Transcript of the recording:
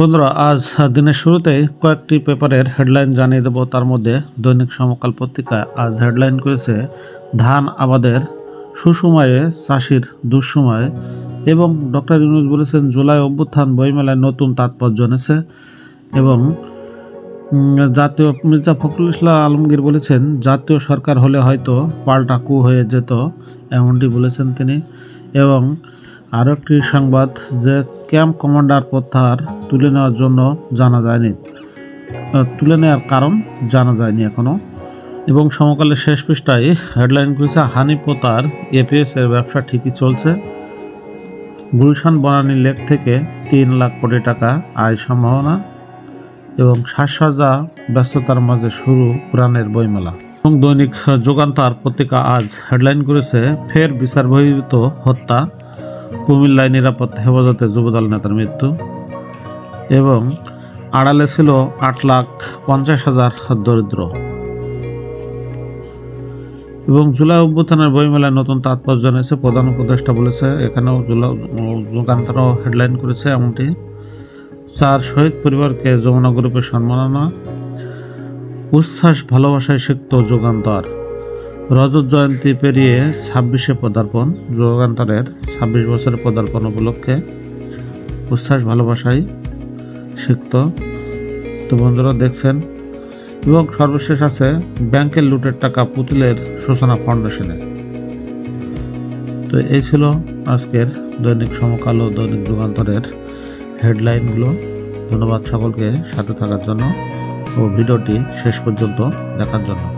বন্ধুরা, আজ দিনের শুরুতেই কয়েকটি পেপারের হেডলাইন জানিয়ে দেব। তার মধ্যে দৈনিক সমকাল পত্রিকা আজ হেডলাইন করেছে, ধান আবাদের সুসময়ে, চাষির দুঃসময়ে এবং ডক্টর ইউনুস বলেছেন, জুলাই অভ্যুত্থান বইমেলায় নতুন তাৎপর্য এনেছে এবং জাতীয় মির্জা ফখরুল ইসলাম আলমগীর বলেছেন, জাতীয় সরকার হলে হয়তো পাল্টা কু হয়ে যেত, এমনটি বলেছেন তিনি এবং আরও একটি সংবাদ যে ক্যাম্প কমান্ডার প্রত্যাহার তুলে নেওয়ার জন্য জানা যায়নি। তুলে নেওয়ার কারণ জানা যায়নি এখনও। এবং সমকালের শেষ পৃষ্ঠায় হেডলাইন করেছে হানি পোতার এপিএস এর ব্যবসা ঠিকই চলছে। গুলশান বনানী লেক থেকে তিন লাখ কোটি টাকা আয় সম্ভাবনা এবং সাজসজ্জা ব্যস্ততার মাঝে শুরু পুরাণের বইমেলা। এবং দৈনিক যুগান্তর পত্রিকা আজ হেডলাইন করেছে, ফের বিচার বহির্ভূত হত্যা কুমিল্লায় নিরাপত্তা হেফাজতে যুবদল নেতার মৃত্যু এবং আড়ালে ছিল আট লাখ পঞ্চাশ হাজার দরিদ্র। এবং জুলাই অভ্যুত্থানের বইমেলায় নতুন তাৎপর্য জানিয়েছে প্রধান উপদেষ্টা বলেছে, এখানেও জুলাই যুগান্তরও হেডলাইন করেছে এমনটি। চার শহীদ পরিবারকে যমুনা গ্রুপের সম্মাননা, উচ্ছ্বাস, ভালোবাসায় সিক্ত যুগান্তর। রজত জয়ন্তী পেরিয়ে ছাব্বিশে পদার্পণ যুগান্তরের ছাব্বিশ বছরের পদার্পণ উপলক্ষে উচ্ছ্বাস ভালোবাসায় সিক্ত। তো বন্ধুরা দেখছেন, এবং সর্বশেষ আছে ব্যাংকের লুটের টাকা পুতুলের সূচনা ফাউন্ডেশনে। তো এই ছিল আজকের দৈনিক সমকাল ও দৈনিক যুগান্তরের হেডলাইনগুলো। ধন্যবাদ সকলকে সাথে থাকার জন্য ও ভিডিওটি শেষ পর্যন্ত দেখার জন্য।